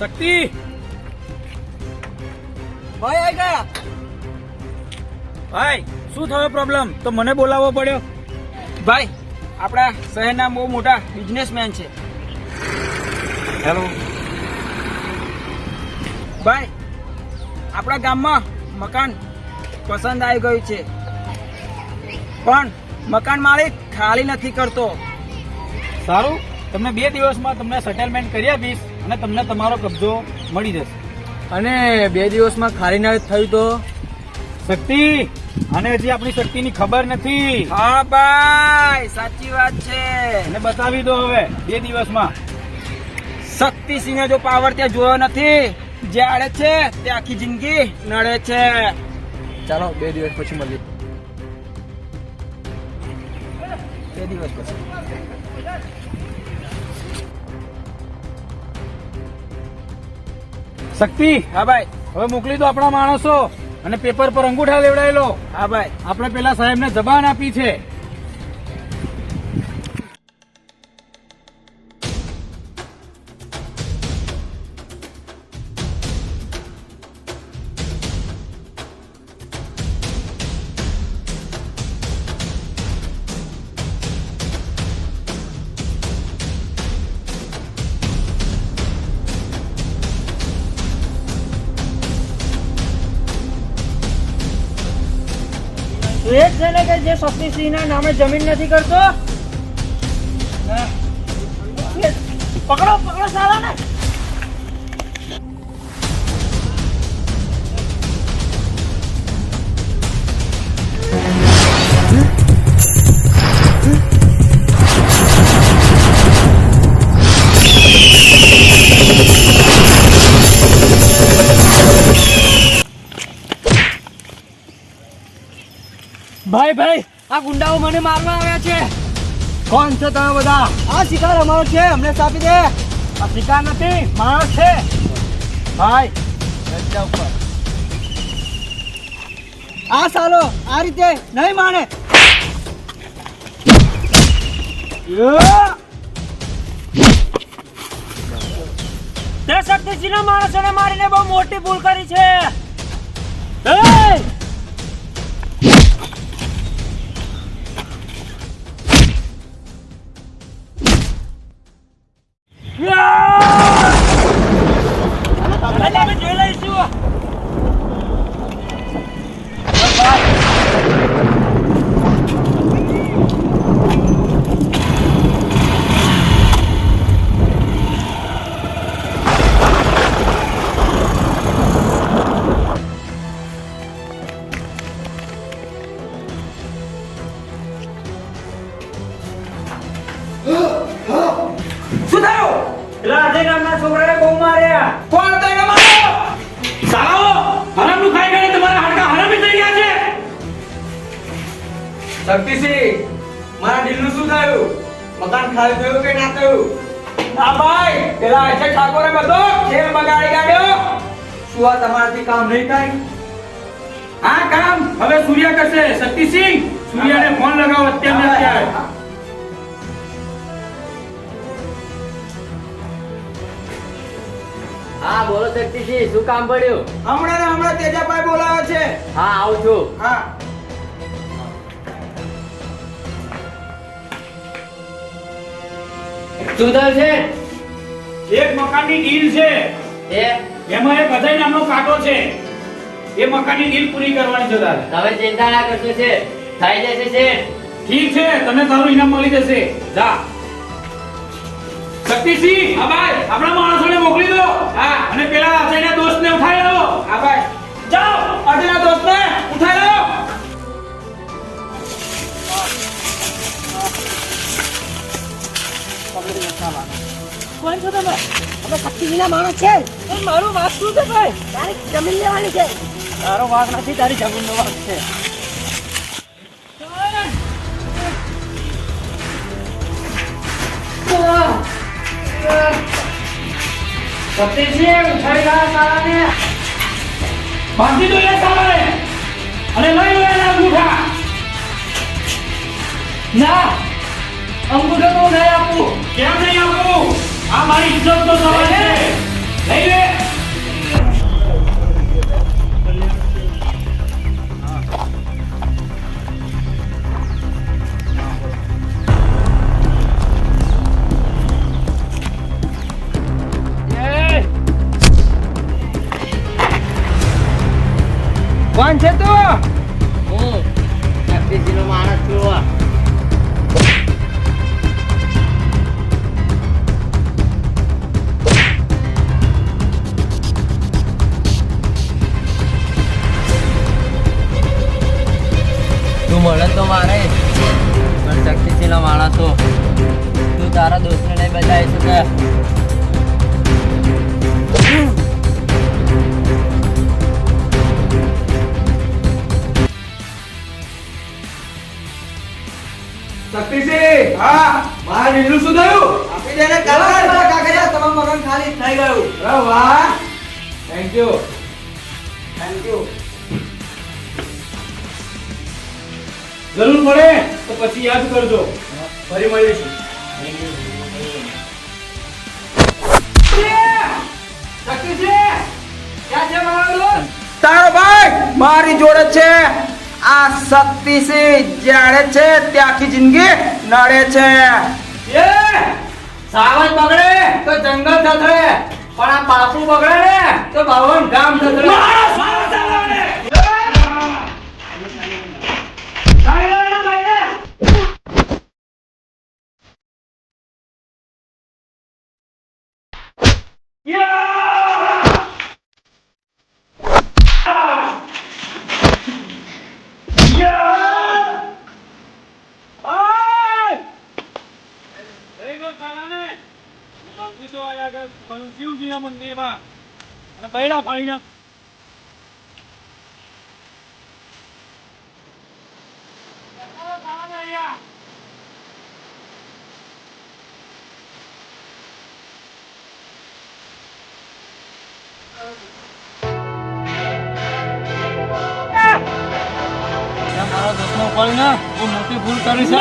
શક્તિ! ભાઈ, આઈ ગયા! ભાઈ, શું થયો પ્રોબ્લેમ તો મને બોલાવવો પડ્યો. ભાઈ, આપણા શહેરના બહુ મોટા બિઝનેસમેન છે. હેલો ભાઈ, આપણા ગામમાં મકાન પસંદ આવી ગયું છે. પણ મકાન માલિક ખાલી નથી કરતો. સારું? તમને બે દિવસમાં તમને સેટલમેન્ટ કરી આપીશ. અને તમને તમારો કબજો મળી જશે. અને બે દિવસમાં ખાલી ના થયું તો? શક્તિ! અને હજી આપણી શક્તિની ખબર નથી. હા ભાઈ સાચી વાત છે. અને બતાવી દો હવે બે દિવસમાં. શક્તિસિંહે જો પાવર ત્યાં જોયો નથી જે આડે છે તે આખી જિંદગી નડે છે. ચાલો બે દિવસ પછી મળીએ. બે દિવસ પછી. શક્તિ? હા ભાઈ. હવે મોકલી દો આપણા માણસો. અને પેપર પર અંગૂઠા લેવડાયેલો. હા ભાઈ. આપણે પેલા સાહેબને જબાન આપી છે. જ છે ને કે જે શક્તિસિંહના નામે જમીન નથી કરતો? પકડો પકડો સાલા ને ભાઈ ભાઈ આ ગુંડાઓ મને મારવા આવ્યા છે. કોણ છો તમે બધા? આ શિકાર અમારો છે અમને સાપી દે. આ શિકાર નથી મારો છે. ભાઈ રસ્તા ઉપર. આ સાલો આ રીતે નહીં માને. તે શક્તિસિંહ માણસોને મારીને બહુ મોટી ભૂલ કરી છે. શક્તિસિંહ મારા દિલનું શું થયું? મકાન ખાલી થયું કે ના થયું? ના ભાઈ પેલા અજય ઠાકોરે બધો ખેલ બગાડી કાઢ્યો. શું આ તમારાથી કામ નહીં થાય? આ કામ. હવે સૂર્ય કરશે. શક્તિસિંહ સૂર્યને ફોન લગાવો અત્યારે અત્યારે. હા. બોલો શક્તિસિંહ શું કામ પડ્યું? હમણાં ને હમણાં તેજાભાઈ બોલાવે છે. હા આવું છું. હા. થયું છે? એક મકાનની ડીલ છે. એ? એમાં એક અજય નામનો કાંટો છે. એ મકાનની ડીલ પૂરી કરવાની છે તારે. તમે ચિંતા ના કરશો છે. થઈ જશે છે. ઠીક છે તને તારું ઇનામ મળી જશે. જા. શક્તિસિંહ ભાઈ આપણા માણસોને મોકલી દો. હા અને પેલા અજયના દોસ્તને ઉઠાવી લો હા કોણ છો તમે અમે શક્તિજીના માણસ છે મારું વાક શું છે ભાઈ તારી જમીન લેવાની છે તારો વાક નથી તારી જમીનનો વાક છે શક્તિસિંહ ઉઠાઈ ગયા સાલાને બાંધી દો એ સાલાને અને લઈ લો એના અંગૂઠા ના અંગૂઠો તો નહીં આપું. કેમ? છે તું હું શક્તિસિંહનો માણસ છું તું મળે તો મારે પણ શક્તિસિંહનો માણસ છું તું તારા દોસ્તને નહીં બચાવી શકે શક્તિસિંહ હા. મારા ડીલનું શું થયું? આપી દે કલર. કાકરિયા તમારું મકાન ખાલી થઈ ગયું. અરે વાહ. થેન્ક યુ થેન્ક યુ જરૂર પડે તો પછી યાદ કરજો. ફરી મળીશું. તારો ભાઈ મારી જોડે છે. આ શક્તિસિંહ જાણે છે તે આખી જિંદગી નડે છે. એ સાવજ બગડે તો જંગલ થથડે પણ આ પાપુ બગડે ને તો ભવન ગામ થથડે શિવજીના મંદિરમાં અને બૈડા બહુ મોટી ભૂલ કરી છે.